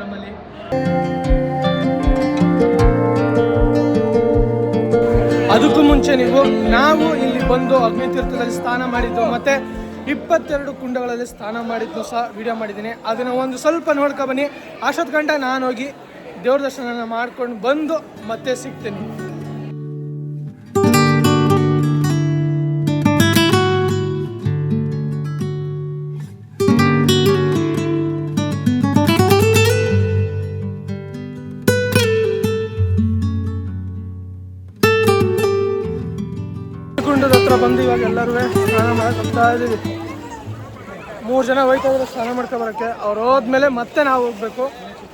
ರಾಮೇಶ್ವರಮಲ್ಲಿ ಅದಕ್ಕೂ ಮುಂಚೆ ನೀವು, ನಾವು ಇಲ್ಲಿ ಬಂದು ಅಗ್ನಿ ತೀರ್ಥದಲ್ಲಿ ಸ್ನಾನ ಮಾಡಿದ್ದು, ಮತ್ತೆ ಇಪ್ಪತ್ತೆರಡು ಕುಂಡಗಳಲ್ಲಿ ಸ್ನಾನ ಮಾಡಿದ್ದು ಸಹ ವಿಡಿಯೋ ಮಾಡಿದ್ದೀನಿ. ಅದನ್ನು ಒಂದು ಸ್ವಲ್ಪ ನೋಡ್ಕೊ ಬನ್ನಿ. ಅಷ್ಟೊತ್ತು ಗಂಟೆ ನಾನು ಹೋಗಿ ದೇವ್ರ ದರ್ಶನ ಮಾಡ್ಕೊಂಡು ಬಂದು ಮತ್ತೆ ಸಿಗ್ತೀನಿ. ಬಂದು ಇವಾಗ ಎಲ್ಲರೂ ಸ್ನಾನ ಮಾಡಕ್ಕೆ ಇದ್ದೀವಿ. ಮೂರು ಜನ ಹೋಯ್ತಾ ಇದ್ರೆ ಸ್ನಾನ ಮಾಡ್ಕೊ ಬರೋಕ್ಕೆ. ಅವ್ರು ಹೋದ್ಮೇಲೆ ಮತ್ತೆ ನಾವು ಹೋಗ್ಬೇಕು.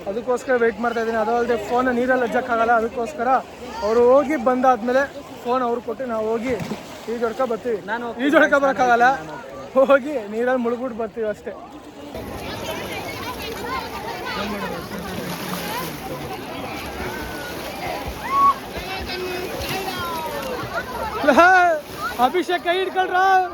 ಅದಕ್ಕೋಸ್ಕರ ವೆಯ್ಟ್ ಮಾಡ್ತಾ ಇದ್ದೀನಿ. ಅದು ಅಲ್ಲದೆ ಫೋನ್ ನೀರಲ್ಲಿ ಅಜ್ಜಕ್ಕಾಗಲ್ಲ ಅದಕ್ಕೋಸ್ಕರ ಅವರು ಹೋಗಿ ಬಂದಾದ್ಮೇಲೆ ಫೋನ್ ಅವ್ರು ಕೊಟ್ಟು ನಾವು ಹೋಗಿ ಈಜೊಡ್ಕ ಬರ್ತೀವಿ. ನಾನು ಈಜೊಡ್ಕ ಬರೋಕ್ಕಾಗಲ್ಲ. ಹೋಗಿ ನೀರಲ್ಲಿ ಮುಳುಗ್ಬಿಟ್ಟು ಬರ್ತೀವಿ ಅಷ್ಟೇ. अभिषेक कहीं निकल रहा है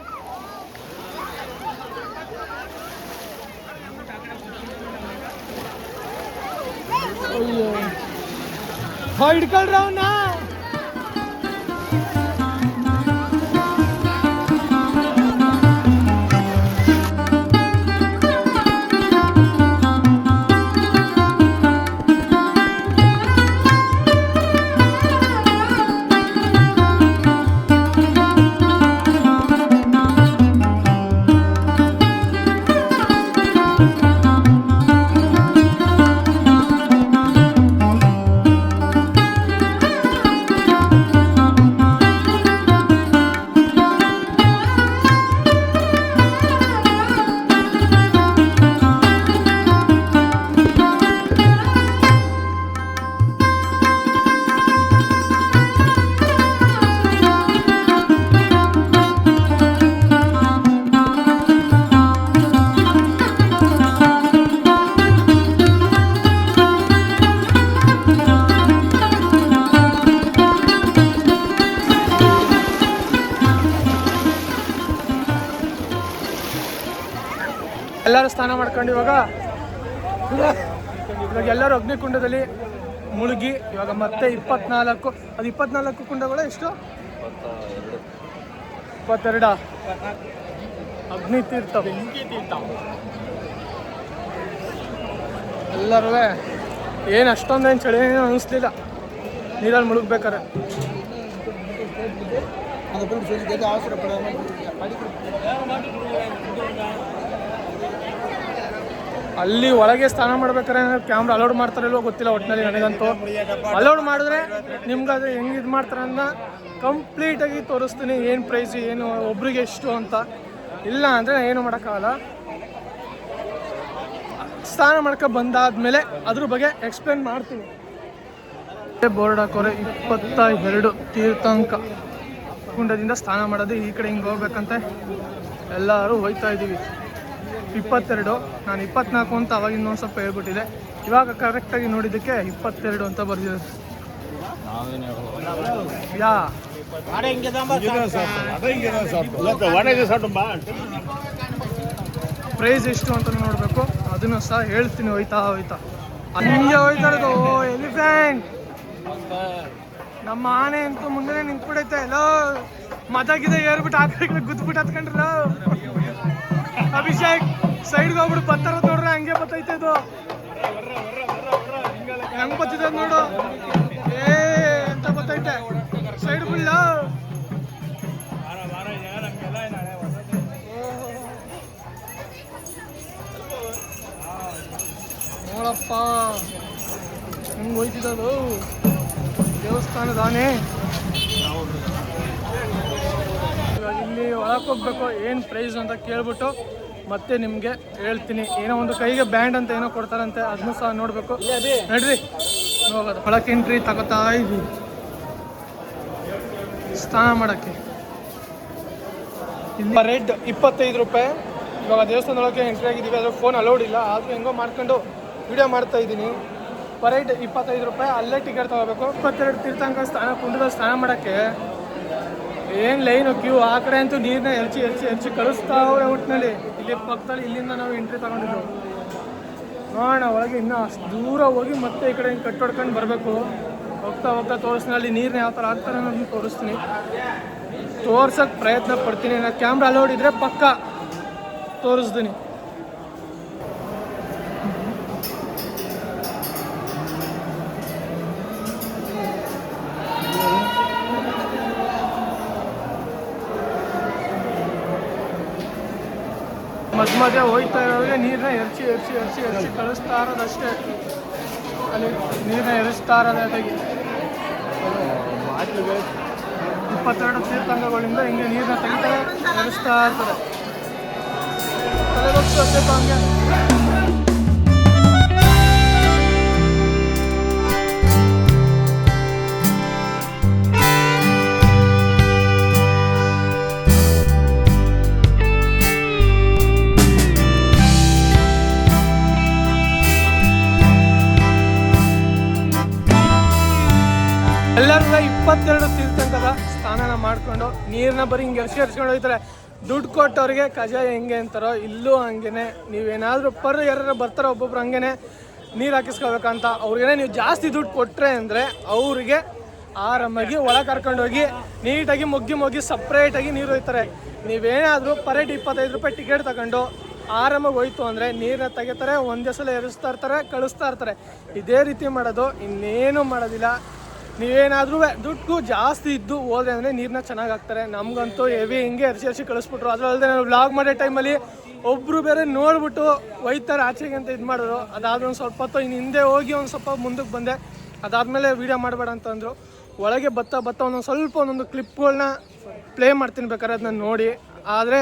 हाँ, निकल रहा हूँ ना। ಎಲ್ಲರೂ ಸ್ನಾನ ಮಾಡ್ಕೊಂಡು ಇವಾಗ ಇವಾಗ ಎಲ್ಲರೂ ಅಗ್ನಿಕುಂಡದಲ್ಲಿ ಮುಳುಗಿ, ಇವಾಗ ಮತ್ತೆ ಇಪ್ಪತ್ನಾಲ್ಕು, ಅದು ಇಪ್ಪತ್ನಾಲ್ಕು ಕುಂಡಗಳು ಎಷ್ಟು? ಇಪ್ಪತ್ತೆರಡ. ಅಗ್ನಿ ತೀರ್ಥ ಎಲ್ಲರೂ ಏನು ಅಷ್ಟೊಂದೇನು ಚಳಿ ಅನಿಸ್ಲಿಲ್ಲ. ನೀರಲ್ಲಿ ಮುಳುಗ್ಬೇಕಾರೆ ಅಲ್ಲಿ ಒಳಗೆ ಸ್ನಾನ ಮಾಡ್ಬೇಕಾದ್ರೆ ಕ್ಯಾಮ್ರಾ ಅಲೋಡ್ ಮಾಡ್ತಾರಲ್ವೋ ಗೊತ್ತಿಲ್ಲ ಒಟ್ಟಿನಲ್ಲಿ ನನಗಂತೂ. ಅಲೋಡ್ ಮಾಡಿದ್ರೆ ನಿಮ್ಗೆ ಅದು ಹೆಂಗೆ ಇದು ಮಾಡ್ತಾರೆ ಅಂತ ಕಂಪ್ಲೀಟಾಗಿ ತೋರಿಸ್ತೀನಿ ಏನು ಪ್ರೈಸ್ ಏನು ಒಬ್ರಿಗೆ ಎಷ್ಟು ಅಂತ. ಇಲ್ಲ ಅಂದರೆ ಏನು ಮಾಡೋಕ್ಕಾಗಲ್ಲ. ಸ್ನಾನ ಮಾಡ್ಕೊ ಬಂದಾದ್ಮೇಲೆ ಅದ್ರ ಬಗ್ಗೆ ಎಕ್ಸ್ಪ್ಲೇನ್ ಮಾಡ್ತೀನಿ. ಬೋರ್ಡ್ ಹಾಕೋರೆ ಇಪ್ಪತ್ತ ಎರಡು ತೀರ್ಥಾಂಕ. ಕುಂಡದಿಂದ ಸ್ನಾನ ಮಾಡೋದು ಈ ಕಡೆ ಹಿಂಗೆ ಹೋಗ್ಬೇಕಂತೆ. ಎಲ್ಲರೂ ಹೋಯ್ತಾ ಇದ್ದೀವಿ ಇಪ್ಪತ್ತೆರಡು. ನಾನು ಇಪ್ಪತ್ನಾಲ್ಕು ಅಂತ ಅವಾಗ ಇನ್ನೊಂದು ಸ್ವಲ್ಪ ಹೇಳ್ಬಿಟ್ಟಿದೆ. ಇವಾಗ ಕರೆಕ್ಟಾಗಿ ನೋಡಿದ್ದಕ್ಕೆ ಇಪ್ಪತ್ತೆರಡು ಅಂತ ಬರ್ದಿದೆ. ಪ್ರೈಸ್ ಎಷ್ಟು ಅಂತ ನೋಡಬೇಕು. ಅದನ್ನು ಸಹ ಹೇಳ್ತೀನಿ. ಹೋಯ್ತಾ ಹೋಯ್ತಾ. ಹಂಗೆ ಹೋಯ್ತಾ ಇರೋದು ಎಲಿಫೆಂಟ್! ನಮ್ಮ ಆನೆ ಅಂತೂ ಮುಂದೆ ನಿಂತ್ಬಿಡೈತೆ. ಎಲ್ಲೋ ಮದಾಗಿದೆ ಏರ್ಬಿಟ್ಟು ಆ ಕಡೆ ಗುದ್ಬಿಟ್ಟು ಹತ್ಕೊಂಡ್ರಲ್ಲ ಅಭಿಷೇಕ್! ಸೈಡ್ಗೆ ಹೋಗ್ಬಿಡು, ಪತ್ತರ ನೋಡ್ರೆ, ಹಂಗೆ ಬತ್ತೈತೆ ಇದು. ಹೆಂಗ್ ಬತ್ತಿದೆ ನೋಡು. ಏ ಅಂತ ಬತ್ತೈತೆ. ಸೈಡ್ ಬಿಡ್ಲ. ನೋಡಪ್ಪ, ಹೆಂಗ್ ಹೋಯ್ತಿದ್ದದು ದೇವಸ್ಥಾನದಾನೆ ಇಲ್ಲಿ ಒಳಗೆ ಹೋಗ್ಬೇಕು, ಏನು ಪ್ರೈಸ್ ಅಂತ ಕೇಳ್ಬಿಟ್ಟು. ಮತ್ತೆ ನಿಮಗೆ ಹೇಳ್ತೀನಿ. ಏನೋ ಒಂದು ಕೈಗೆ ಬ್ಯಾಂಡ್ ಅಂತ ಏನೋ ಕೊಡ್ತಾರಂತೆ, ಅದನ್ನು ಸಹ ನೋಡಬೇಕು. ನಡ್ರಿ. ಹೋಗೋದು. ಒಳಕ್ಕೆ ಎಂಟ್ರಿ ತಗೋತಾ ಇದ್ವಿ. ಸ್ನಾನ ಮಾಡೋಕ್ಕೆ. ರೆಡ್ ಇಪ್ಪತ್ತೈದು ರೂಪಾಯಿ. ಇವಾಗ ದೇವಸ್ಥಾನದೊಳಗೆ ಎಂಟ್ರಿ ಆಗಿದ್ದೀವಿ. ಅದ್ರ ಫೋನ್ ಅಲೌಡ್ ಇಲ್ಲ. ಆದರೂ ಹೆಂಗೋ ಮಾಡ್ಕೊಂಡು ವಿಡಿಯೋ ಮಾಡ್ತಾ ಇದ್ದೀನಿ. ಪರೇಡ್ ಇಪ್ಪತ್ತೈದು ರೂಪಾಯಿ. ಅಲ್ಲೇ ಟಿಕೆಟ್ ತಗೋಬೇಕು. ಇಪ್ಪತ್ತೆರಡು ತೀರ್ಥಂಕ ಸ್ನಾನ ಕುಂಡದ ಸ್ನಾನ ಮಾಡೋಕ್ಕೆ. ಏನು ಲೈನು ಕ್ಯೂ? ಆ ಕಡೆ ಅಂತೂ ನೀರನ್ನ ಎರ್ಚಿ ಎರ್ಚಿ ಎರ್ಚಿ ಕಳಿಸ್ತಾವೆ ಒಟ್ಟಿನಲ್ಲಿ ಇಲ್ಲಿ ಪಕ್ಕದಲ್ಲಿ ಇಲ್ಲಿಂದ ನಾವು ಎಂಟ್ರಿ ತಗೊಂಡಿದ್ದು. ನೋಡೋಣ, ಒಳಗೆ ಇನ್ನೂ ಅಷ್ಟು ದೂರ ಹೋಗಿ ಮತ್ತೆ ಈ ಕಡೆ ಹಿಂಗೆ ಕಟ್ಟೊಡ್ಕೊಂಡು ಬರಬೇಕು. ಹೋಗ್ತಾ ಹೋಗ್ತಾ ತೋರಿಸ್ತೀನಿ, ಅಲ್ಲಿ ನೀರನ್ನ ಯಾವ ಥರ ಆಗ್ತಾರೆ ಅನ್ನೋದನ್ನ ತೋರಿಸ್ತೀನಿ. ತೋರ್ಸೋಕ್ಕೆ ಪ್ರಯತ್ನ ಪಡ್ತೀನಿ. ನಾನು ಕ್ಯಾಮ್ರಾ ಅಲೋಡ್ ಇದ್ರೆ ಪಕ್ಕ ತೋರಿಸ್ತೀನಿ. ಮಧ್ಯ ಹೊಯ್ತಾ ಇರೋರಿಗೆ ನೀರನ್ನ ಎರಚಿ ಎರಚಿ ಎರಚಿ ಎರಚಿ ಕಳಿಸ್ತಾ ಇರೋದಷ್ಟೇ. ಅಲ್ಲಿ ನೀರನ್ನ ಎರಚ್ತಾ ಇರೋದೇ ಇಪ್ಪತ್ತೆರಡು ತೀರ್ಥಂಗಗಳಿಂದ ಹಿಂಗೆ ನೀರನ್ನ ತೆಗಿತಾರೆ ಎರಚ್ತಾ ಇರ್ತಾರೆ. ಸ್ವಲ್ಪ ಹಂಗೆ. ಎಲ್ಲರೂ ಇಪ್ಪತ್ತೆರಡು ತೀರ್ಥಂಕದ ಸ್ನಾನ ಮಾಡಿಕೊಂಡು ನೀರನ್ನ ಬರೀ ಹಿಂಗೆ ಎರ್ಸಿ ಎರ್ಸ್ಕೊಂಡು ಹೋಗ್ತಾರೆ. ದುಡ್ಡು ಕೊಟ್ಟವ್ರಿಗೆ ಕಜಾಯ ಹೆಂಗೆ ಅಂತಾರೋ ಇಲ್ಲೂ ಹಂಗೇನೆ. ನೀವೇನಾದರೂ ಪರ್ ಯಾರು ಬರ್ತಾರೋ ಒಬ್ಬೊಬ್ರು ಹಂಗೇನೆ ನೀರು ಹಾಕಿಸ್ಕೋಬೇಕಂತ ಅವ್ರಿಗೇನೆ ನೀವು ಜಾಸ್ತಿ ದುಡ್ಡು ಕೊಟ್ಟರೆ ಅಂದರೆ ಅವ್ರಿಗೆ ಆರಾಮಾಗಿ ಒಳಗೆ ಕರ್ಕೊಂಡೋಗಿ ನೀಟಾಗಿ ಮೊಗ್ಗಿ ಮೊಗ್ಗಿ ಸಪ್ರೇಟಾಗಿ ನೀರು ಹೋಯ್ತಾರೆ ನೀವೇನಾದರೂ ಪರೇಟ್ ಇಪ್ಪತ್ತೈದು ರೂಪಾಯಿ ಟಿಕೆಟ್ ತಗೊಂಡು ಆರಾಮಾಗಿ ಹೋಯ್ತು ಅಂದರೆ ನೀರನ್ನ ತೆಗಿತಾರೆ, ಒಂದೇ ಸಲ ಎರಿಸ್ತಾ ಇರ್ತಾರೆ, ಕಳಿಸ್ತಾ ಇರ್ತಾರೆ. ಇದೇ ರೀತಿ ಮಾಡೋದು ಇನ್ನೇನು ಮಾಡೋದಿಲ್ಲ. ನೀವೇನಾದ್ರೂ ದುಡ್ಡು ಜಾಸ್ತಿ ಇದ್ದು ಹೋದ್ರೆ ಅಂದರೆ ನೀರನ್ನ ಚೆನ್ನಾಗಿ ಹಾಕ್ತಾರೆ. ನಮಗಂತೂ ಹೆವಿ ಹಿಂಗೆ ಎರ್ಸಿ ಎರ್ಸಿ ಕಳಿಸ್ಬಿಟ್ರು. ಅದರಲ್ಲದೆ ನಾನು ವ್ಲಾಗ್ ಮಾಡೋ ಟೈಮಲ್ಲಿ ಒಬ್ಬರು ಬೇರೆ ನೋಡ್ಬಿಟ್ಟು ಒಯ್ತಾರೆ ಆಚೆಗೆ ಅಂತ ಇದು ಮಾಡಿದ್ರು. ಅದಾದ ಒಂದು ಸ್ವಲ್ಪ ಹೊತ್ತು ಇನ್ನು ಹಿಂದೆ ಹೋಗಿ ಒಂದು ಸ್ವಲ್ಪ ಮುಂದಕ್ಕೆ ಬಂದೆ. ಅದಾದಮೇಲೆ ವೀಡಿಯೋ ಮಾಡಬೇಡ ಅಂತಂದರು ಒಳಗೆ ಬತ್ತಾ ಬತ್ತಾ ಒಂದೊಂದು ಸ್ವಲ್ಪ ಒಂದೊಂದು ಕ್ಲಿಪ್ಗಳನ್ನ ಪ್ಲೇ ಮಾಡ್ತೀನಿ ಬೇಕಾದ್ರೆ ಅದನ್ನ ನೋಡಿ. ಆದರೆ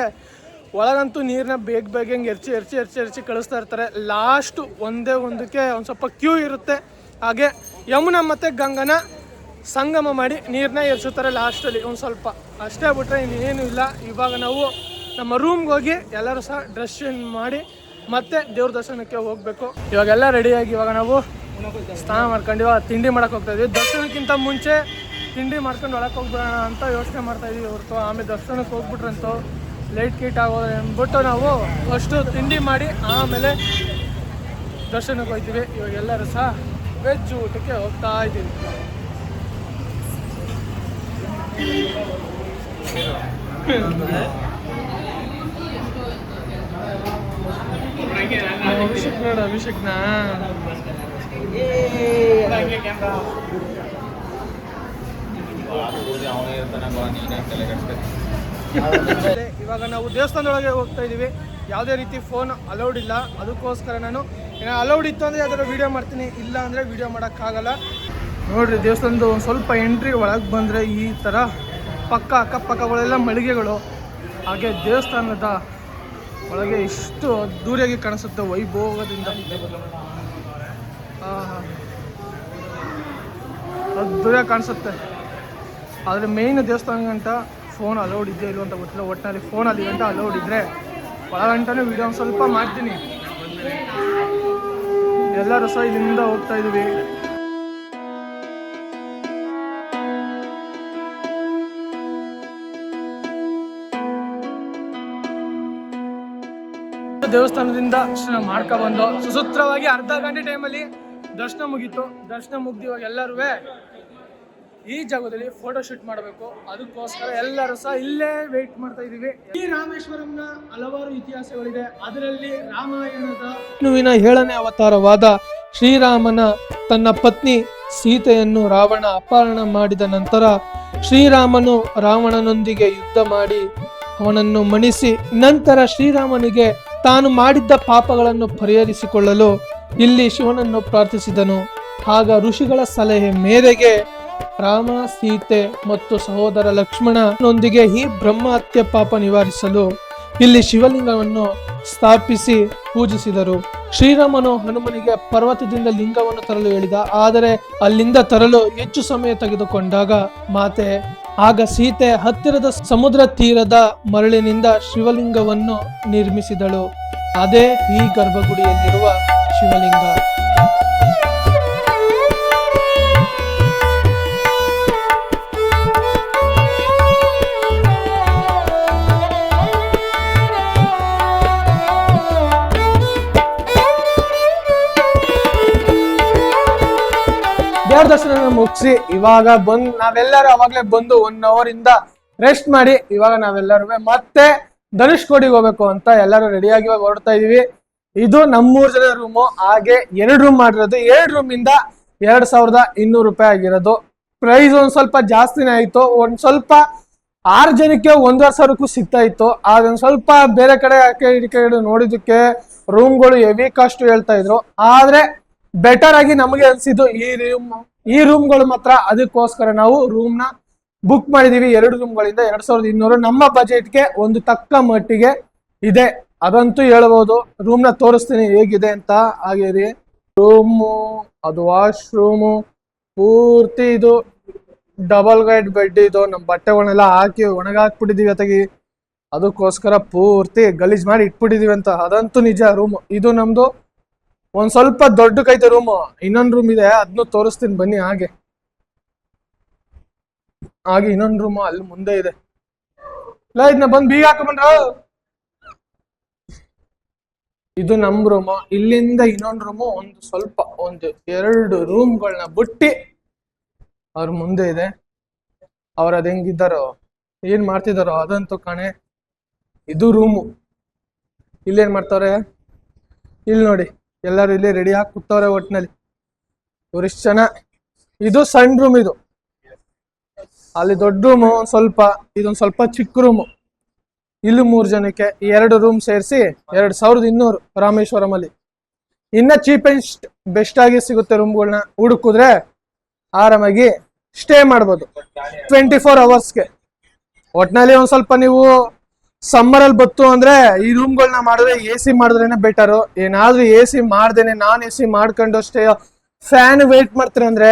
ಒಳಗಂತೂ ನೀರನ್ನ ಬೇಗ ಬೇಗ ಹಿಂಗೆ ಎರ್ಚಿ ಎರ್ಚಿ ಎರ್ಚಿ ಎರ್ಚಿ ಕಳಿಸ್ತಾ ಇರ್ತಾರೆ. ಲಾಸ್ಟು ಒಂದೇ ಒಂದಕ್ಕೆ ಒಂದು ಸ್ವಲ್ಪ ಕ್ಯೂ ಇರುತ್ತೆ. ಹಾಗೆ ಯಮುನಾ ಮತ್ತು ಗಂಗನ ಸಂಗಮ ಮಾಡಿ ನೀರನ್ನ ಎರ್ಸುತ್ತಾರೆ ಲಾಸ್ಟಲ್ಲಿ. ಒಂದು ಸ್ವಲ್ಪ ಅಷ್ಟೇ ಬಿಟ್ಟರೆ ಇನ್ನೇನು ಇಲ್ಲ. ಇವಾಗ ನಾವು ನಮ್ಮ ರೂಮ್ಗೆ ಹೋಗಿ ಎಲ್ಲರೂ ಸಹ ಡ್ರೆಸ್ ಚೇಂಜ್ ಮಾಡಿ ಮತ್ತೆ ದೇವ್ರ ದರ್ಶನಕ್ಕೆ ಹೋಗಬೇಕು. ಇವಾಗೆಲ್ಲ ರೆಡಿಯಾಗಿ ಇವಾಗ ನಾವು ಸ್ನಾನ ಮಾಡ್ಕೊಂಡು ಇವಾಗ ತಿಂಡಿ ಮಾಡಕ್ಕೆ ಹೋಗ್ತಾ ಇದ್ವಿ. ದರ್ಶನಕ್ಕಿಂತ ಮುಂಚೆ ತಿಂಡಿ ಮಾಡ್ಕೊಂಡು ಒಳಗೆ ಹೋಗ್ಬಿಡೋಣ ಅಂತ ಯೋಚನೆ ಮಾಡ್ತಾ ಇದೀವಿ ಹೊರತು. ಆಮೇಲೆ ದರ್ಶನಕ್ಕೆ ಹೋಗ್ಬಿಟ್ರಂತೂ ಲೈಟ್ ಕೀಟ್ ಆಗೋದು ಅಂದ್ಬಿಟ್ಟು ನಾವು ಫಸ್ಟು ತಿಂಡಿ ಮಾಡಿ ಆಮೇಲೆ ದರ್ಶನಕ್ಕೆ ಹೋಗ್ತೀವಿ. ಇವಾಗ ಎಲ್ಲರೂ ಸಹ ವೆಜ್ ಊಟಕ್ಕೆ ಹೋಗ್ತಾ ಇದ್ದೀವಿ ಅಭಿಷೇಕ್ ನೋಡು ಅಭಿಷೇಕ್ನ ಇವಾಗ ನಾವು ದೇವಸ್ಥಾನದೊಳಗೆ ಹೋಗ್ತಾ ಇದೀವಿ ಯಾವುದೇ ರೀತಿ ಫೋನ್ ಅಲೌಡ್ ಇಲ್ಲ. ಅದಕ್ಕೋಸ್ಕರ ನಾನು ಅಲೌಡ್ ಇತ್ತು ಅಂದರೆ ಯಾವ್ದಾದ್ರು ವೀಡಿಯೋ ಮಾಡ್ತೀನಿ. ಇಲ್ಲ ಅಂದರೆ ವೀಡಿಯೋ ಮಾಡೋಕ್ಕಾಗಲ್ಲ. ನೋಡ್ರಿ, ದೇವಸ್ಥಾನದ ಒಂದು ಸ್ವಲ್ಪ ಎಂಟ್ರಿ ಒಳಗೆ ಬಂದರೆ ಈ ಥರ ಪಕ್ಕ ಅಕ್ಕಪಕ್ಕಗಳೆಲ್ಲ ಮಳಿಗೆಗಳು. ಹಾಗೆ ದೇವಸ್ಥಾನದ ಒಳಗೆ ಇಷ್ಟು ಅದ್ದೂರಿಯಾಗಿ ಕಾಣಿಸುತ್ತೆ ವೈಭೋಗದಿಂದ. ಅದ್ದೂರಿಯಾಗಿ ಕಾಣಿಸುತ್ತೆ. ಆದರೆ ಮೇಯ್ನ್ ದೇವಸ್ಥಾನ ಗಂಟ ಫೋನ್ ಅಲೌಡ್ ಇದೆಯೋ ಇಲ್ಲ ಅಂತ ಗೊತ್ತಿಲ್ಲ. ಒಟ್ಟಿನಲ್ಲಿ ಫೋನ್ ಅಲ್ಲಿ ಗಂಟ ಅಲೌಡ್ ಇದ್ದರೆ ಒಳಗಂಟನೇ ವಿಡಿಯೋ ಒಂದು ಸ್ವಲ್ಪ ಮಾಡ್ತೀನಿ. ಎಲ್ಲರೂ ಸಹ ಇಲ್ಲಿಂದ ಹೋಗ್ತಾ ಇದೀವಿ ದೇವಸ್ಥಾನದಿಂದ ದರ್ಶನ ಮಾಡ್ಕೊ ಬಂದು ಸುಸೂತ್ರವಾಗಿ ಅರ್ಧ ಗಂಟೆ ಟೈಮಲ್ಲಿ ದರ್ಶನ ಮುಗೀತು. ದರ್ಶನ ಮುಗ್ದು ಇವಾಗ ಎಲ್ಲರೂ ಈ ಜಾಗದಲ್ಲಿ ಫೋಟೋ ಶೂಟ್ ಮಾಡಬೇಕು. ಅದಕ್ಕೋಸ್ಕರ ಎಲ್ಲರೂ ಸಹ ಇಲ್ಲೇ ವೆಯ್ಟ್ ಮಾಡ್ತಾ ಇದೀವಿ ಈ ರಾಮೇಶ್ವರಂನ ಹಲವಾರು ಇತಿಹಾಸಗಳಿದೆ. ಅದರಲ್ಲಿ ರಾಮಾಯಣದ ವಿಷ್ಣುವಿನ ಏಳನೇ ಅವತಾರವಾದ ಶ್ರೀರಾಮನ ತನ್ನ ಪತ್ನಿ ಸೀತೆಯನ್ನು ರಾವಣ ಅಪಹರಣ ಮಾಡಿದ ನಂತರ ಶ್ರೀರಾಮನು ರಾವಣನೊಂದಿಗೆ ಯುದ್ಧ ಮಾಡಿ ಅವನನ್ನು ಮಣಿಸಿ ನಂತರ ಶ್ರೀರಾಮನಿಗೆ ತಾನು ಮಾಡಿದ್ದ ಪಾಪಗಳನ್ನು ಪರಿಹರಿಸಿಕೊಳ್ಳಲು ಇಲ್ಲಿ ಶಿವನನ್ನು ಪ್ರಾರ್ಥಿಸಿದನು. ಆಗ ಋಷಿಗಳ ಸಲಹೆ ಮೇರೆಗೆ ರಾಮ, ಸೀತೆ ಮತ್ತು ಸಹೋದರ ಲಕ್ಷ್ಮಣನೊಂದಿಗೆ ಈ ಬ್ರಹ್ಮ ಹತ್ಯೆ ಪಾಪ ನಿವಾರಿಸಲು ಇಲ್ಲಿ ಶಿವಲಿಂಗವನ್ನು ಸ್ಥಾಪಿಸಿ ಪೂಜಿಸಿದರು. ಶ್ರೀರಾಮನು ಹನುಮನಿಗೆ ಪರ್ವತದಿಂದ ಲಿಂಗವನ್ನು ತರಲು ಹೇಳಿದ, ಆದರೆ ಅಲ್ಲಿಂದ ತರಲು ಹೆಚ್ಚು ಸಮಯ ತೆಗೆದುಕೊಂಡಾಗ ಮಾತೆ ಆಗ ಸೀತೆ ಹತ್ತಿರದ ಸಮುದ್ರ ತೀರದ ಮರಳಿನಿಂದ ಶಿವಲಿಂಗವನ್ನು ನಿರ್ಮಿಸಿದಳು. ಅದೇ ಈ ಗರ್ಭಗುಡಿಯಲ್ಲಿರುವ ಶಿವಲಿಂಗ. ಮುಗಿಸಿ, ಇವಾಗ ಬಂದ್ ನಾವೆಲ್ಲರೂ ಅವಾಗ್ಲೇ ಬಂದು ಒನ್ ಅವರ್ ಇಂದ ರೆಸ್ಟ್ ಮಾಡಿ, ಇವಾಗ ನಾವೆಲ್ಲರೂ ಮತ್ತೆ ಧನುಷ್ಕೋಡಿಗೆ ಹೋಗ್ಬೇಕು ಅಂತ ಎಲ್ಲರೂ ರೆಡಿಯಾಗಿ ಇವಾಗ ಹೊರಡ್ತಾ ಇದೀವಿ. ಇದು ನಮ್ಮೂರ್ ಜನ ರೂಮು ಹಾಗೆ ಎರಡು ರೂಮ್ ಮಾಡಿರೋದು. ಎರಡು ರೂಮ್ ಇಂದ ಎರಡ್ ಸಾವಿರದ ಇನ್ನೂರು ರೂಪಾಯಿ ಆಗಿರೋದು. ಪ್ರೈಸ್ ಒಂದ್ ಸ್ವಲ್ಪ ಜಾಸ್ತಿನೇ ಆಯ್ತು. ಒಂದ್ ಸ್ವಲ್ಪ ಆರು ಜನಕ್ಕೆ ಒಂದೂವರೆ ಸಾವಿರಕ್ಕೂ ಸಿಗ್ತಾ ಇತ್ತು. ಅದೊಂದ್ ಸ್ವಲ್ಪ ಬೇರೆ ಕಡೆ ಕಡೆ ನೋಡಿದಕ್ಕೆ ರೂಮ್ಗಳು ಹೆವಿ ಕಾಸ್ಟ್ ಹೇಳ್ತಾ ಇದ್ರು. ಆದ್ರೆ ಬೆಟರ್ ಆಗಿ ನಮಗೆ ಅನ್ಸಿದ್ದು ಈ ರೂಮ್ ಈ ರೂಮ್ಗಳು ಮಾತ್ರ ಅದಕ್ಕೋಸ್ಕರ ನಾವು ರೂಮ್ನ ಬುಕ್ ಮಾಡಿದೀವಿ. ಎರಡು ರೂಮ್ಗಳಿಂದ ಎರಡ್ ಸಾವಿರದ ಇನ್ನೂರು. ನಮ್ಮ ಬಜೆಟ್ಗೆ ಒಂದು ತಕ್ಕ ಮಟ್ಟಿಗೆ ಇದೆ. ಅದಂತೂ ಹೇಳ್ಬೋದು. ರೂಮ್ನ ತೋರಿಸ್ತೀನಿ ಹೇಗಿದೆ ಅಂತ ಹಾಗೆ ರೀ ರೂಮು ಅದು ವಾಶ್ರೂಮು ಪೂರ್ತಿ ಇದು ಡಬಲ್ ಗೈಡ್ ಬೆಡ್ ಇದು. ನಮ್ಮ ಬಟ್ಟೆಗಳನ್ನೆಲ್ಲ ಹಾಕಿ ಒಣಗಾಕ್ಬಿಟ್ಟಿದೀವಿ ಅತಗಿ ಅದಕ್ಕೋಸ್ಕರ ಪೂರ್ತಿ ಗಲೀಜ್ ಮಾಡಿ ಇಟ್ಬಿಟ್ಟಿದೀವಿ ಅಂತ. ಅದಂತೂ ನಿಜ ರೂಮ್ ಇದು ನಮ್ದು ಒಂದ್ ಸ್ವಲ್ಪ ದೊಡ್ಡ ಕೈತ ರೂಮ್ ಇನ್ನೊಂದ್ ರೂಮ್ ಇದೆ ಅದನ್ನು ತೋರಿಸ್ತೀನಿ, ಬನ್ನಿ ಹಾಗೆ. ಹಾಗೆ ಇನ್ನೊಂದ್ ರೂಮ್ ಅಲ್ಲಿ ಮುಂದೆ ಇದೆ. ಇಲ್ಲ ಇದನ್ನ ಬಂದ್ ಬೀಗ ಹಾಕೊಂಡ್ರ ಇದು ನಮ್ ರೂಮ್ ಇಲ್ಲಿಂದ ಇನ್ನೊಂದ್ ರೂಮು ಒಂದು ಸ್ವಲ್ಪ, ಒಂದು ಎರಡು ರೂಮ್ಗಳನ್ನ ಬಿಟ್ಟಿ ಅವ್ರ ಮುಂದೆ ಇದೆ. ಅವ್ರ ಅದ್ ಹೆಂಗಿದ್ದಾರೋ, ಏನ್ ಮಾಡ್ತಿದಾರೋ ಅದಂತೂ ಕಾಣೆ. ಇದು ರೂಮು ಇಲ್ಲೇನ್ ಮಾಡ್ತಾರೆ ಇಲ್ಲಿ ನೋಡಿ. ಎಲ್ಲರೂ ಇಲ್ಲಿ ರೆಡಿ ಆಗಿ ಕೂತವ್ರೆ ಒಟ್ನಲ್ಲಿ. ಟೂರಿಸ್ಟ್ ಜನ. ಇದು ಸಣ್ಣ ರೂಮ್ ಇದು. ಅಲ್ಲಿ ದೊಡ್ಡ ರೂಮು ಒಂದ್ ಸ್ವಲ್ಪ, ಇದೊಂದ್ ಸ್ವಲ್ಪ ಚಿಕ್ಕ ರೂಮು ಇಲ್ಲಿ ಮೂರ್ ಜನಕ್ಕೆ ಎರಡು ರೂಮ್ ಸೇರಿಸಿ ಎರಡು ಸಾವಿರದ ಇನ್ನೂರು ರಾಮೇಶ್ವರಂ ಅಲ್ಲಿ. ಇನ್ನ ಚೀಪೆಸ್ಟ್ ಬೆಸ್ಟ್ ಆಗಿ ಸಿಗುತ್ತೆ ರೂಮ್ಗಳನ್ನ ಹುಡುಕಿದ್ರೆ ಆರಾಮಾಗಿ ಸ್ಟೇ ಮಾಡ್ಬೋದು. ಟ್ವೆಂಟಿ ಫೋರ್ ಅವರ್ಸ್ಗೆ ಒಟ್ನಲ್ಲಿ ಒಂದ್ ಸ್ವಲ್ಪ ನೀವು ಸಮ್ಮರ್ ಅಲ್ಲಿ ಬತ್ತು ಅಂದ್ರೆ ಈ ರೂಮ್ ರೂಮ್ಗಳನ್ನ ಮಾಡಿದ್ರೆ ಎ ಸಿ ಮಾಡಿದ್ರೇನೆ ಬೆಟರ್ ಏನಾದ್ರೂ ಎ ಸಿ ಮಾಡ್ದೇನೆ, ನಾನ್ ಎ ಸಿ ಮಾಡ್ಕೊಂಡು ಅಷ್ಟೇ ಫ್ಯಾನ್ ವೇಟ್ ಮಾಡ್ತೀರ ಅಂದ್ರೆ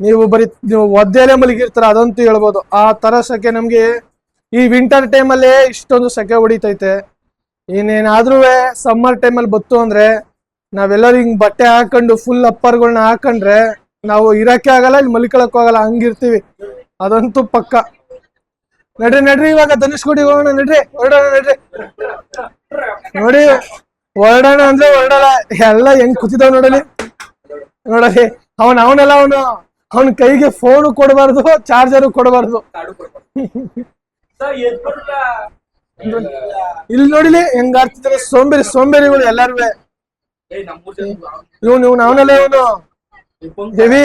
ನೀವು ಬರೀ ನೀವು ಒದ್ದೆಲೆ ಮಲಗಿರ್ತಾರ, ಅದಂತೂ ಹೇಳ್ಬೋದು. ಆ ತರ ಸೆಕೆ ನಮ್ಗೆ ಈ ವಿಂಟರ್ ಟೈಮ್ ಅಲ್ಲಿ ಇಷ್ಟೊಂದು ಸೆಕೆ ಹೊಡಿತೈತೆ. ಇನ್ನೇನಾದ್ರೂ ಸಮ್ಮರ್ ಟೈಮ್ ಅಲ್ಲಿ ಬತ್ತು ಅಂದ್ರೆ ನಾವೆಲ್ಲರೂ ಹಿಂಗ್ ಬಟ್ಟೆ ಹಾಕೊಂಡು ಫುಲ್ ಅಪ್ಪರ್ಗಳನ್ನ ಹಾಕೊಂಡ್ರೆ ನಾವು ಇರಕ್ಕೆ ಆಗಲ್ಲ, ಇಲ್ಲಿ ಮಲ್ಕೊಳಕ್ ಆಗಲ್ಲ, ಹಂಗಿರ್ತೀವಿ. ಅದಂತೂ ಪಕ್ಕ. ನಡ್ರಿ ನಡ್ರಿ ಇವಾಗ ಧನುಷ್ಕೋಡಿ ಹೋಗೋಣ ನಡ್ರಿ ಹೊರಡೋಣ ನಡ್ರಿ. ನೋಡಿ ಹೊರಡೋಣ ಅಂದ್ರೆ ಹೊರಡಲ್ಲ ಎಲ್ಲ ಹೆಂಗ್ ಕೂತಿದಾವ್ ನೋಡಲಿ. ನೋಡಲಿ ಅವನ್ ಅವನೆಲ್ಲ ಅವನು ಅವನ ಕೈಗೆ ಫೋನ್ ಕೊಡಬಾರ್ದು ಚಾರ್ಜರ್ ಕೊಡಬಾರ್ದು. ಇಲ್ಲಿ ನೋಡಿಲಿ ಹೆಂಗ್ ಆಡ್ತಿದ್ರೆ ಸೋಂಬೇರಿ ಸೋಂಬೇರಿಗಳು ಎಲ್ಲಾರು ಇವ್ನು ಇವ್ನು ಅವನೆಲ್ಲ ಇವನು. ಹೆವಿ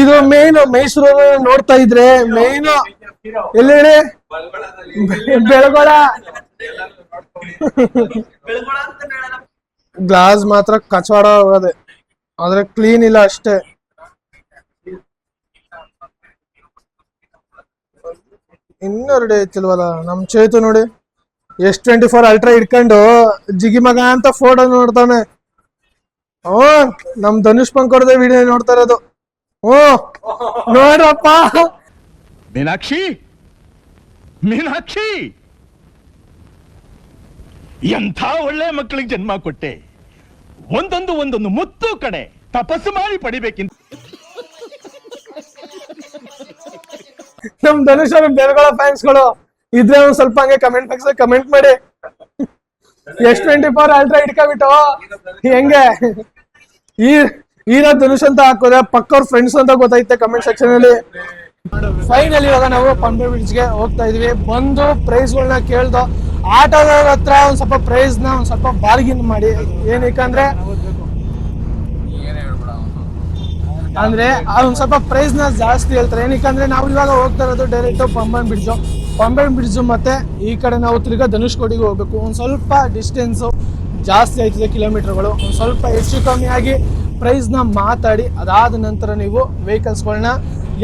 ಇದು ಮೇನ್ ಮೈಸೂರು ನೋಡ್ತಾ ಇದ್ರೆ ಮೇನ್ ಎಲ್ಲಿ ಹೇಳಿ? ಬೆಳಗೊಳ. ಗ್ಲಾಸ್ ಮಾತ್ರ ಕಚವಾಡ ಹೋಗದೆ. ಆದ್ರೆ ಕ್ಲೀನ್ ಇಲ್ಲ ಅಷ್ಟೇ. ಇನ್ನೆರಡು ಐತಿಲ್ವಲ್ಲ ನಮ್ ಚೇತು ನೋಡಿ. ಎಸ್ ಟ್ವೆಂಟಿ ಫೋರ್ ಅಲ್ಟ್ರಾ ಇಟ್ಕೊಂಡು ಜಿಗಿ ಮಗ ಅಂತ ಫೋಟೋ ನೋಡ್ತಾನೆ. ಹ್ಞೂ ನಮ್ ಧನುಷ್ ಪಂಕರ್ದ ವಿಡಿಯೋ ನೋಡ್ತಾ ಇರೋದು. ಓ ನೋಡ್ರಪ್ಪ. ಮೀನಾಕ್ಷಿ ಮೀನಾಕ್ಷಿ. ಎಂಥ ಒಳ್ಳೆ ಮಕ್ಕಳಿಗೆ ಜನ್ಮ ಕೊಟ್ಟೆ. ಒಂದೊಂದು ಒಂದೊಂದು ಮುತ್ತು ಕಡೆ ತಪಸ್ಸು ಮಾಡಿ ಪಡಿಬೇಕಿಂತ ನಮ್ ಧನುಷ್ ಅವ್ರ ಫ್ಯಾನ್ಸ್ಗಳು ಇದ್ರೆ ಒಂದ್ ಸ್ವಲ್ಪ ಹಂಗೆ ಕಮೆಂಟ್ ಬಾಕ್ಸ್ ಕಮೆಂಟ್ ಮಾಡಿ. ಎಸ್ ಟ್ವೆಂಟಿ ಫೋರ್ ಅಲ್ಟ್ರಾ ಇಟ್ಕೊಬಿಟ್ಟು ಹೆಂಗೆ? ಈ ಈರ ಧನುಷ್ ಅಂತ ಹಾಕೋದ್ರೆ ಪಕ್ಕ ಅವ್ರ ಫ್ರೆಂಡ್ಸ್ ಅಂತ ಗೊತ್ತೈತೆ ಕಮೆಂಟ್ ಸೆಕ್ಷನ್ ಅಲ್ಲಿ. ಫೈನಲ್ ಇವಾಗ ನಾವು ಪಂಬೆ ಬ್ರಿಡ್ಜ್ಗೆ ಹೋಗ್ತಾ ಇದೀವಿ. ಬಂದು ಪ್ರೈಸ್ ಗಳನ್ನ ಕೇಳ್ದು ಆಟೋದವ್ರ ಹತ್ರ ಒಂದ್ ಸ್ವಲ್ಪ ಪ್ರೈಸ್ನ ಒಂದ್ ಸ್ವಲ್ಪ ಬಾರ್ಗಿನ್ ಮಾಡಿ. ಏನಕ್ಕಂದ್ರೆ ಅಂದ್ರೆ ಒಂದ್ ಸ್ವಲ್ಪ ಪ್ರೈಸ್ನ ಜಾಸ್ತಿ ಹೇಳ್ತಾರೆ. ಏನಕ್ಕಂದ್ರೆ ನಾವು ಇವಾಗ ಹೋಗ್ತಾ ಇರೋದು direct Pamban bridge Pamban bridge ಮತ್ತೆ ಈ ಕಡೆ ನಾವು ತಿರ್ಗಾ ಧನುಷ್ಕೋಡಿಗೆ ಹೋಗ್ಬೇಕು. ಒಂದ್ ಸ್ವಲ್ಪ ಡಿಸ್ಟೆನ್ಸ್ ಜಾಸ್ತಿ ಆಯ್ತದೆ ಕಿಲೋಮೀಟರ್ಗಳು. ಒಂದು ಸ್ವಲ್ಪ ಹೆಚ್ಚು ಕಮ್ಮಿ ಆಗಿ ಪ್ರೈಸ್ನ ಮಾತಾಡಿ, ಅದಾದ ನಂತರ ನೀವು ವೆಹಿಕಲ್ಸ್ಗಳನ್ನ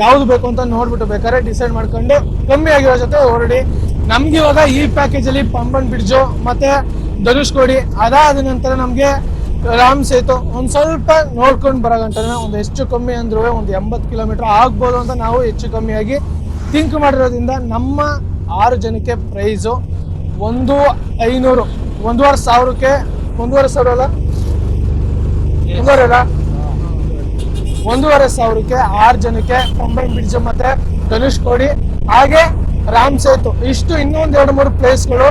ಯಾವ್ದು ಬೇಕು ಅಂತ ನೋಡ್ಬಿಟ್ಟು ಬೇಕಾದ್ರೆ ಡಿಸೈಡ್ ಮಾಡ್ಕೊಂಡು ಕಮ್ಮಿ ಆಗಿರೋ ಜೊತೆ ಹೊರಡಿ. ನಮ್ಗೆ ಇವಾಗ ಈ ಪ್ಯಾಕೇಜ್ ಅಲ್ಲಿ ಪಂಬನ್ ಬ್ರಿಡ್ಜು ಮತ್ತೆ ಧನುಷ್ಕೋಡಿ ಅದಾದ ನಂತರ ನಮಗೆ ರಾಮ್ ಸೇತು. ಒಂದ್ ಸ್ವಲ್ಪ ನೋಡ್ಕೊಂಡು ಬರೋ ಗಂಟೆ ಒಂದು ಹೆಚ್ಚು ಕಮ್ಮಿ ಅಂದ್ರೂ ಒಂದು ಎಂಬತ್ತು ಕಿಲೋಮೀಟರ್ ಆಗ್ಬೋದು ಅಂತ ನಾವು ಹೆಚ್ಚು ಕಮ್ಮಿಯಾಗಿ ಥಿಂಕ್ ಮಾಡಿರೋದ್ರಿಂದ ನಮ್ಮ ಆರು ಜನಕ್ಕೆ ಪ್ರೈಸು ಒಂದು ಐನೂರು, ಒಂದೂವರೆ ಸಾವಿರಕ್ಕೆ, ಒಂದೂವರೆ ಸಾವಿರ ಅಲ್ಲ? ಒಂದೂವರೆ ಅಲ್ಲ? ಒಂದೂವರೆ ಸಾವಿರಕ್ಕೆ ಆರು ಜನಕ್ಕೆ ಮುಂಬೈ ಬ್ರಿಡ್ಜ್ ಮತ್ತೆ ಧನುಷ್ಕೋಡಿ ಹಾಗೆ ರಾಮ್ ಸೇತು. ಇಷ್ಟು ಇನ್ನೊಂದ್ ಎರಡು ಮೂರು ಪ್ಲೇಸ್ಗಳು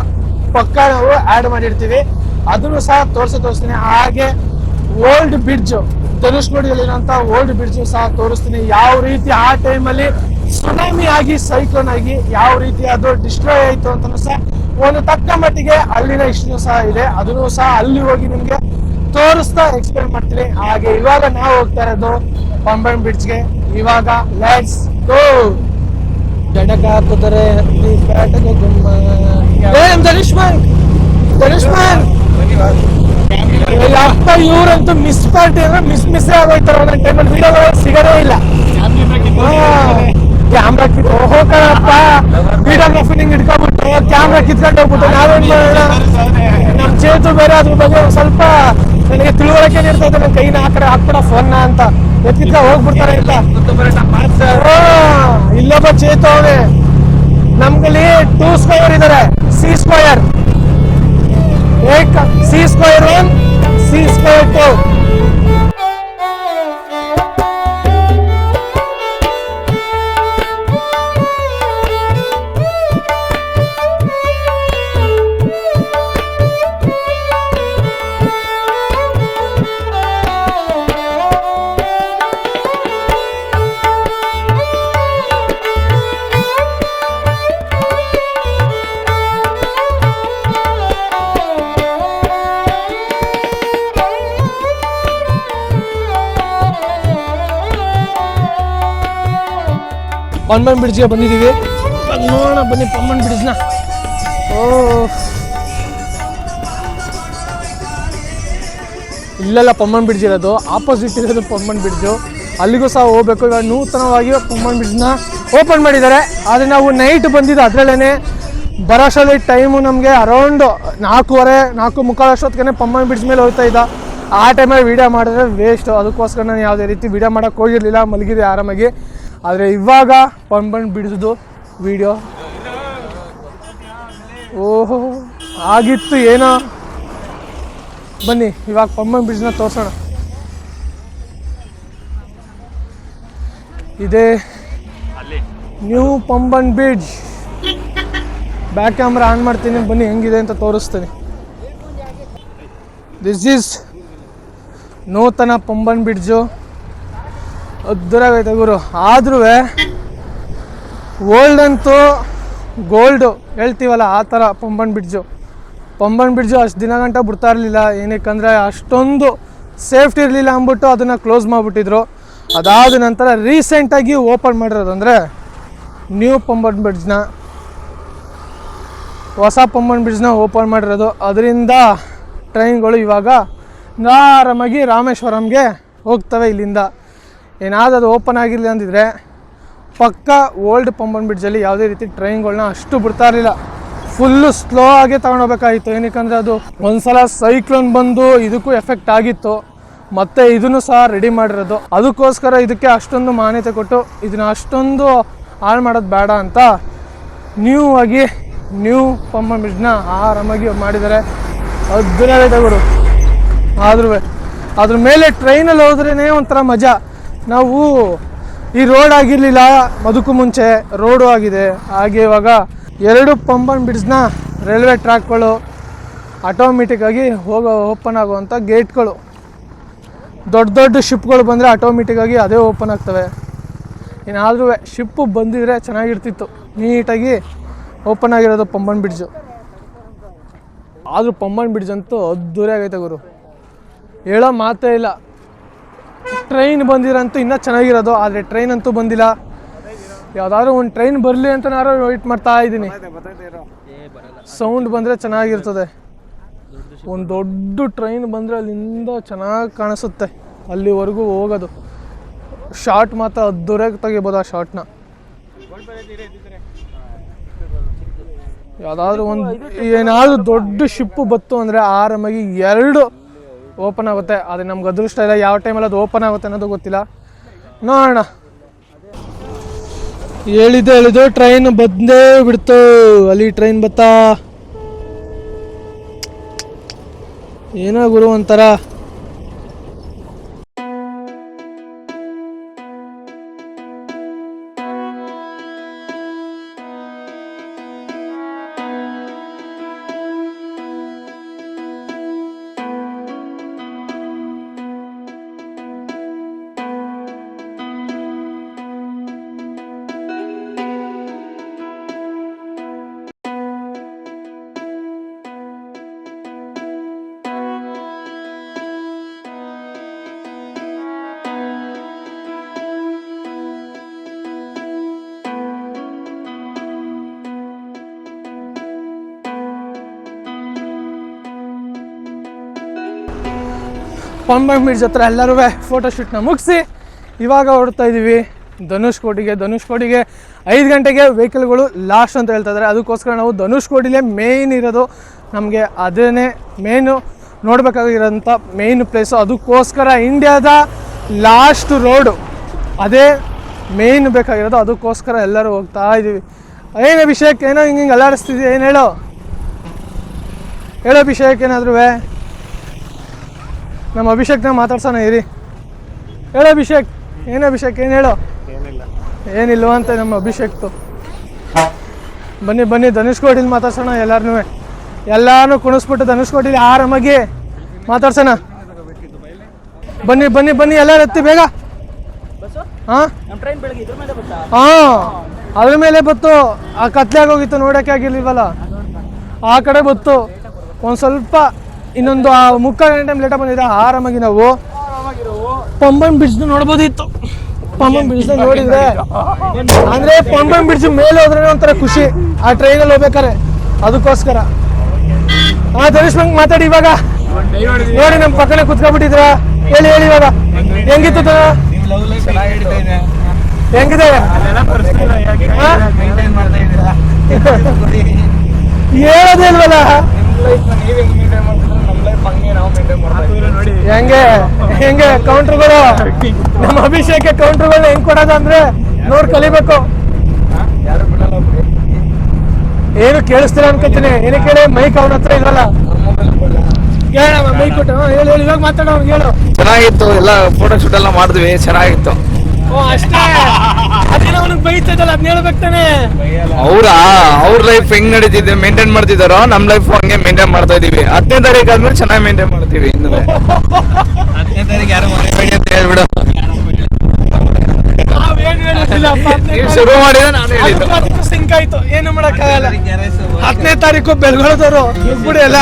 ಪಕ್ಕ ನಾವು ಆಡ್ ಮಾಡಿರ್ತೀವಿ. ಅದನ್ನು ಸಹ ತೋರಿಸಿ, ತೋರಿಸ್ತೀನಿ. ಹಾಗೆ ಓಲ್ಡ್ ಬ್ರಿಡ್ಜ್ ಧನುಷ್ಕೋಡಿಯಲ್ಲಿರುವಂತ ಓಲ್ಡ್ ಬ್ರಿಡ್ಜ್ ಸಹ ತೋರಿಸ್ತೀನಿ. ಯಾವ ರೀತಿ ಆ ಟೈಮಲ್ಲಿ ಸುನಾಮಿ ಆಗಿ ಸೈಕ್ಲೋನ್ ಆಗಿ ಯಾವ ರೀತಿ ಅದು ಡಿಸ್ಟ್ರಾಯ್ ಆಯ್ತು ಅಂತ ಸಹ ಒಂದು ತಕ್ಕ ಮಟ್ಟಿಗೆ ಅಲ್ಲಿನ ಇಷ್ಟು ಸಹ ಇದೆ. ಅದನ್ನು ಸಹ ಅಲ್ಲಿ ಹೋಗಿ ನಿಮ್ಗೆ ತೋರಿಸ್ತಾ ಎಕ್ಸ್ಪ್ಲೇನ್ ಮಾಡ್ತೀನಿ. ಹಾಗೆ ಇವಾಗ ನಾವು ಹೋಗ್ತಾ ಇರೋದು ಪಂಬನ್ ಬ್ರಿಡ್ಜ್ಗೆ ಇವಾಗ ಲೆಟ್ಸ್ ಗೋ ಜಡಕ ಹಾಕುತ್ತಾರೆ ಧನುಷ್ಮಾನ್ ಅಪ್ಪ ಇವ್ರಂತೂ ಮಿಸ್ ಪಾರ್ಟಿ ಅಂದ್ರೆ ಮಿಸ್ ಮಿಸ್ ಆಗೋಯ್ತಾರೆ ಒಂದೊಂದು ಟೈಮಲ್ಲಿ ವಿಡಿಯೋಗಳು ಸಿಗೋದೇ ಇಲ್ಲ. ಕ್ಯಾಮ್ರಾ ಕಿತ್ ಹೋಗಪ್ಪ ವಿಡಿಯೋಗ್ರಫಿ ನಿಂಗೆ ಕ್ಯಾಮ್ರಾ ಕಿತ್ಕೊಂಡು ಹೋಗ್ಬಿಟ್ಟು ನಾವೇನ್ ಮಾಡೋಣ? ನಮ್ ಚೇತು ಬೇರೆ ಅದ್ರ ಬಗ್ಗೆ ಸ್ವಲ್ಪ ನನಗೆ ತಿಳುವಳಿಕೆ ಇರ್ತೈತೆ ನನ್ನ ಕೈನ ಆ ಕಡೆ ಹಾಕ್ಬಿಡ ಫೋನ್ನ ಅಂತ. ಎತ್ತಿದ್ಕ ಹೋಗ್ಬಿಡ್ತಾರೆ ಅಂತ. ಇಲ್ಲೊಬ್ಬ ಚೇತು ಅವನೇ. ನಮ್ಗಲ್ಲಿ ಟೂ ಸ್ಕ್ವಯರ್ ಇದಾರೆ. C square Ek C square one C square to Pamban ಬ್ರಿಡ್ಜ್ಗೆ ಬಂದಿದ್ದೀವಿ. ನೋಡೋಣ, ಬನ್ನಿ ಪನ್ಮನ್ ಬ್ರಿಡ್ಜ್ನ ಓ. ಇಲ್ಲೆಲ್ಲ ಪಮ್ಮನ್ ಬ್ರಿಡ್ಜ್ ಇರೋದು. ಆಪೋಸಿಟ್ ಇರೋದು ಪಮ್ಮನ್ ಬ್ರಿಡ್ಜು. ಅಲ್ಲಿಗೂ ಸಹ ಹೋಗ್ಬೇಕು. ಇವಾಗ ನೂತನವಾಗಿ ಪಮ್ಮನ್ ಬ್ರಿಡ್ಜ್ನ ಓಪನ್ ಮಾಡಿದ್ದಾರೆ. ಆದರೆ ನಾವು ನೈಟ್ ಬಂದಿದ್ದು ಅದರಲ್ಲೇ ಬರೋಷ್ಟರಲ್ಲಿ ಟೈಮು ನಮಗೆ ಅರೌಂಡ್ ನಾಲ್ಕೂವರೆ, ನಾಲ್ಕು ಮುಕ್ಕಾಲು ಅಷ್ಟೊತ್ತಿಗೆ ಪಮ್ಮನ್ ಬ್ರಿಡ್ಜ್ ಮೇಲೆ ಹೋಗ್ತಾ ಇದ್ದ. ಆ ಟೈಮಲ್ಲಿ ವೀಡಿಯೋ ಮಾಡಿದ್ರೆ ವೇಸ್ಟು ಅದಕ್ಕೋಸ್ಕರ ನಾನು ಯಾವುದೇ ರೀತಿ ವೀಡಿಯೋ ಮಾಡೋಕ್ಕೆ ಹೋಗಿರಲಿಲ್ಲ. ಮಲಗಿದೆ ಆರಾಮಾಗಿ. ಆದರೆ ಇವಾಗ ಬಂದು ಬಿಡಿಸೋದು ವಿಡಿಯೋ ಓಹೋ, ಆಗಿತ್ತು ಏನೋ. ಬನ್ನಿ, ಇವಾಗ ಪಂಬನ್ ಬ್ರಿಡ್ಜ್ನ ತೋರಿಸೋಣ. ಇದೆ new Pamban bridge back camera on ಮಾಡ್ತೀನಿ, ಬನ್ನಿ ಹೆಂಗಿದೆ ಅಂತ ತೋರಿಸ್ತೀನಿ. ದಿಸ್ ಈಸ್ ನೂತನ ಪಂಬನ್ ಬ್ರಿಡ್ಜು ಅದ್ದೂರಾಗೈತೆ ಗುರು. ಆದ್ರೂ ಓಲ್ಡ್ ಅಂತೂ ಗೋಲ್ಡು ಹೇಳ್ತೀವಲ್ಲ, ಆ ಥರ ಪಂಬನ್ ಬ್ರಿಡ್ಜು ಪಂಬನ್ ಬ್ರಿಡ್ಜು ಅಷ್ಟು ದಿನ ಗಂಟ ಬಿಡ್ತಾ ಇರಲಿಲ್ಲ. ಏನಕ್ಕಂದರೆ ಅಷ್ಟೊಂದು ಸೇಫ್ಟಿ ಇರಲಿಲ್ಲ ಅಂದ್ಬಿಟ್ಟು ಅದನ್ನು ಕ್ಲೋಸ್ ಮಾಡಿಬಿಟ್ಟಿದ್ರು. ಅದಾದ ನಂತರ ರೀಸೆಂಟಾಗಿ ಓಪನ್ ಮಾಡಿರೋದು ಅಂದರೆ ನ್ಯೂ ಪಂಬನ್ ಬ್ರಿಡ್ಜ್ನ ಹೊಸ ಪಂಬನ್ ಬ್ರಿಡ್ಜ್ನ ಓಪನ್ ಮಾಡಿರೋದು. ಅದರಿಂದ ಟ್ರೈನ್ಗಳು ಇವಾಗ ಆರಾಮಾಗಿ ರಾಮೇಶ್ವರಂಗೆ ಹೋಗ್ತವೆ ಇಲ್ಲಿಂದ. ಏನಾದರೂ ಅದು ಓಪನ್ ಆಗಿರಲಿ ಅಂದಿದ್ರೆ ಪಕ್ಕ ಓಲ್ಡ್ ಪಂಬನ್ ಬ್ರಿಡ್ಜಲ್ಲಿ ಯಾವುದೇ ರೀತಿ ಟ್ರೈನ್ಗಳನ್ನ ಅಷ್ಟು ಬಿಡ್ತಾ ಇರಲಿಲ್ಲ. ಫುಲ್ಲು ಸ್ಲೋ ಆಗೇ ತಗೊಂಡೋಗ್ಬೇಕಾಗಿತ್ತು. ಏನಕ್ಕಂದರೆ ಅದು ಒಂದ್ಸಲ ಸೈಕ್ಲೋನ್ ಬಂದು ಇದಕ್ಕೂ ಎಫೆಕ್ಟ್ ಆಗಿತ್ತು. ಮತ್ತೆ ಇದನ್ನು ಸಹ ರೆಡಿ ಮಾಡಿರೋದು. ಅದಕ್ಕೋಸ್ಕರ ಇದಕ್ಕೆ ಅಷ್ಟೊಂದು ಮಾನ್ಯತೆ ಕೊಟ್ಟು ಇದನ್ನ ಅಷ್ಟೊಂದು ಹಾಳು ಮಾಡೋದು ಬೇಡ ಅಂತ ನ್ಯೂ ಆಗಿ ನ್ಯೂ ಪಂಬನ್ ಬ್ರಿಡ್ಜ್ನ ಆರಾಮಾಗಿ ಮಾಡಿದ್ದಾರೆ. ಅದ್ಭುತ ಗುರು ಆದ್ರೂ ಅದ್ರ ಮೇಲೆ ಟ್ರೈನಲ್ಲಿ ಹೋದ್ರೇ ಒಂಥರ ಮಜಾ. ನಾವು ಈ ರೋಡ್ ಆಗಿರಲಿಲ್ಲ ಅದಕ್ಕೂ ಮುಂಚೆ ರೋಡು ಆಗಿದೆ. ಹಾಗೆ ಇವಾಗ ಎರಡು ಪಂಬನ್ ಬ್ರಿಡ್ಜ್ನ ರೈಲ್ವೆ ಟ್ರ್ಯಾಕ್ಗಳು ಆಟೋಮೆಟಿಕ್ಕಾಗಿ ಹೋಗೋ ಓಪನ್ ಆಗುವಂಥ ಗೇಟ್ಗಳು ದೊಡ್ಡ ದೊಡ್ಡ ಶಿಪ್ಗಳು ಬಂದರೆ ಆಟೋಮೆಟಿಕ್ಕಾಗಿ ಅದೇ ಓಪನ್ ಆಗ್ತವೆ. ಏನಾದರೂ ಶಿಪ್ಪು ಬಂದಿದ್ರೆ ಚೆನ್ನಾಗಿರ್ತಿತ್ತು. ನೀಟಾಗಿ ಓಪನ್ ಆಗಿರೋದು ಪಂಬನ್ ಬ್ರಿಡ್ಜು. ಆದರೂ ಪಂಬನ್ ಬ್ರಿಡ್ಜ್ ಅಂತೂ ಅದ್ದೂರಿ ಆಗೈತೆ ಗುರು. ಹೇಳೋ ಮಾತೇ ಇಲ್ಲ. ಟ್ರೈನ್ ಬಂದಿರಂತೂ ಇನ್ನೂ ಚೆನ್ನಾಗಿರೋದು, ಆದರೆ ಟ್ರೈನ್ ಅಂತೂ ಬಂದಿಲ್ಲ. ಯಾವುದಾದ್ರೂ ಒಂದು ಟ್ರೈನ್ ಬರಲಿ ಅಂತ ನಾನು ವೆಯ್ಟ್ ಮಾಡ್ತಾ ಇದ್ದೀನಿ. ಸೌಂಡ್ ಬಂದರೆ ಚೆನ್ನಾಗಿರ್ತದೆ. ಒಂದು ದೊಡ್ಡ ಟ್ರೈನ್ ಬಂದರೆ ಅಲ್ಲಿಂದ ಚೆನ್ನಾಗಿ ಕಾಣಿಸುತ್ತೆ. ಅಲ್ಲಿವರೆಗೂ ಹೋಗೋದು. ಶಾರ್ಟ್ ಮಾತ್ರ ಅದ್ದೂರಾಗಿ ತೆಗಿಬೋದು ಆ ಶಾರ್ಟ್ನ ಯಾವುದಾದ್ರೂ ಒಂದು ಏನಾದರೂ ದೊಡ್ಡ ಶಿಪ್ಪು ಬತ್ತು ಅಂದರೆ ಆರಾಮಾಗಿ ಎರಡು ಓಪನ್ ಆಗುತ್ತೆ. ಅದು ನಮ್ಗೆ ಅದೃಷ್ಟ ಇಲ್ಲ, ಯಾವ ಟೈಮಲ್ಲಿ ಅದು ಓಪನ್ ಆಗುತ್ತೆ ಅನ್ನೋದು ಗೊತ್ತಿಲ್ಲ. ನೋಡೋಣ. ಹೇಳಿದ್ದು ಹೇಳಿದ್ದು ಟ್ರೈನ್ ಬಂದೇ ಬಿಡ್ತು. ಅಲ್ಲಿ ಟ್ರೈನ್ ಬತ್ತಾ? ಏನೋ ಗುರು ಒಂಥರ. ಪಂಬಂ ಬೀಚ್ ಹತ್ರ ಎಲ್ಲರೂ ಫೋಟೋ ಶೂಟ್ನ ಮುಗಿಸಿ. ಇವಾಗ ಹೊರಡ್ತಾ ಇದ್ದೀವಿ ಧನೇಶ್ ಕೋಟಿಗೆ ಐದು ಗಂಟೆಗೆ ವೆಹಿಕಲ್ಗಳು ಲಾಸ್ಟ್ ಅಂತ ಹೇಳ್ತಾ ಇದ್ದಾರೆ ಅದಕ್ಕೋಸ್ಕರ ನಾವು ಧನುಷ್ಕೋಟಿಲೇ ಮೇಯ್ನ್ ಇರೋದು ನಮಗೆ ಅದೇ ಮೇಯ್ನು ನೋಡಬೇಕಾಗಿರೋಂಥ ಮೇಯ್ನ್ ಪ್ಲೇಸು ಅದಕ್ಕೋಸ್ಕರ ಇಂಡಿಯಾದ ಲಾಸ್ಟ್ ರೋಡು ಅದೇ ಮೇಯ್ನ್ ಬೇಕಾಗಿರೋದು. ಅದಕ್ಕೋಸ್ಕರ ಎಲ್ಲರೂ ಹೋಗ್ತಾ ಇದ್ದೀವಿ ಏನು ಅಭಿಷೇಕ್? ಏನೋ ಹಿಂಗೆ ಹಿಂಗೆ ಅಲ್ಲಾಡಿಸ್ತಿದ್ಯಾ? ಏನು ಹೇಳೋ? ಹೇಳೋ ಅಭಿಷೇಕ್ ಏನಾದ್ರೂ ನಮ್ಮ ಅಭಿಷೇಕ್ನ ಮಾತಾಡ್ಸೋಣ ಇರಿ. ಹೇಳು ಅಭಿಷೇಕ್ ಏನು ಅಭಿಷೇಕ್ ಏನು ಹೇಳೋ? ಏನಿಲ್ಲ. ಅಂತ ನಮ್ಮ ಅಭಿಷೇಕ್ತು ಬನ್ನಿ ಬನ್ನಿ ಧನುಷ್ಕೋಟಿಲಿ ಮಾತಾಡ್ಸೋಣ ಎಲ್ಲಾರನೂ ಎಲ್ಲಾನು ಕುಣಿಸ್ಬಿಟ್ಟು ಧನುಷ್ಕೋಟಿಲಿ ಆರಾಮಾಗಿ ಮಾತಾಡ್ಸೋಣ. ಬನ್ನಿ ಬನ್ನಿ ಬನ್ನಿ ಎಲ್ಲರೂ ಎತ್ತಿ ಬೇಗ. ಹಾಂ? ಹಾಂ ಅದ್ರ ಮೇಲೆ ಬತ್ತು. ಆ ಕತ್ಲೆ ಆಗೋಗಿತ್ತು ನೋಡೋಕೆ ಆಗಿರ್ಲಿಲ್ವಲ್ಲ? ಆ ಕಡೆ ಬತ್ತು. ಒಂದು ಸ್ವಲ್ಪ ಇನ್ನೊಂದು ಆ ಮುಕ್ಕಾಲು ಗಂಟೆ ಲೇಟ್ ಬಂದಿದೆ. ಆರಾಮಾಗಿ ನಾವು ಪಂಬನ್ ಬ್ರಿಡ್ಜ್ ನೋಡ್ಬೋದಿತ್ತು. ಪಂಬನ್ ಬ್ರಿಡ್ಜ್ ನೋಡಿದ್ರೆ ಅಂದ್ರೆ ಪಂಬನ್ ಬ್ರಿಡ್ಜ್ ಮೇಲೆ ಹೋದ್ರೆ ಒಂಥರ ಖುಷಿ. ಆ ಟ್ರೈನಲ್ಲಿ ಹೋಗ್ಬೇಕಾರೆ ಅದಕ್ಕೋಸ್ಕರ. ಹಾ ಧನುಷ್ ಮಂಗ್ ಮಾತಾಡಿ ಇವಾಗ. ನೋಡಿ ನಮ್ಮ ಪಕ್ಕನೆ ಕುತ್ಕೊಂಡ್ಬಿಟ್ಟಿದ್ರ ಹೇಳಿ ಹೇಳಿ ಇವಾಗ. ಹೆಂಗಿತ್ತು ಹೆಂಗಿದೆ? ಹೇಳೋದೇ ಇಲ್ವಲ್ಲ? ಹೆಂಗೆ ಹೆಂಗೆ ಕೌಂಟ್ರುಗಳು ನಮ್ಮ ಅಭಿಷೇಕ ಕೌಂಟ್ರುಗಳನ್ನ ಹೆಂಗ್ ಕೊಡೋದಂದ್ರೆ ನೋಡ್ ಕಲಿಬೇಕು. ಏನು ಕೇಳಿಸ್ತಿಲ್ಲ ಅನ್ಕೋತೀನಿ. ಏನು ಕೇಳಿ ಮೈಕ್ ಅವನ ಹತ್ರ ಹೇಳ ಮೈಕ್ ಕೊಟ್ಟು. ಹೇಳು ಹೇಳು. ಇವಾಗ ಮಾತಾಡೋ ಹೇಳು. ಚೆನ್ನಾಗಿತ್ತು. ಎಲ್ಲ ಫೋಟೋ ಶೂಟ್ ಎಲ್ಲ ಮಾಡಿದ್ವಿ. ಚೆನ್ನಾಗಿತ್ತು. ಓ ಅಷ್ಟೇ? ಅದೇನೋ ಅವನಿಗೆ ಬೈತದಲ್ಲ ಅದನ್ನ ಹೇಳ್ಬೇಕು ತಾನೆ. ಅವ್ರಾ ಅವ್ರ ಲೈಫ್ ಹೆಂಗ್ ನಡೀತಿದೆ? ಮೇಂಟೈನ್ ಮಾಡ್ತಿದಾರೋ ನಮ್ ಲೈಫ್ ಹಂಗೆ ಮೇಂಟೈನ್ ಮಾಡ್ತಾ ಇದೀವಿ. ಹತ್ತನೇ ತಾರೀಕು ಆದ್ಮೇಲೆ ಚೆನ್ನಾಗಿ ಮೇಂಟೈನ್ ಮಾಡ್ತೀವಿ ಇನ್ನು ಹತ್ತನೇ ತಾರೀಕು ಯಾರು ಮರಿಬೇಡಿ ಅಂತ ಹೇಳ್ಬಿಡು. ನಾವೇನ್ ಹೇಳೋದಿಲ್ಲ ನೀವು ಶುರು ಮಾಡಿದ್ರೆ ನಾನು ಹೇಳಿದ್ದು. ಸಿಂಕ್ ಆಯ್ತು ಏನು ಮಾಡಕ್ಕಾಗಲ್ಲ. ಹತ್ತನೇ ತಾರೀಕು ಬೆಳಗೊಳದವರು ಬಿಡು ಎಲ್ಲ.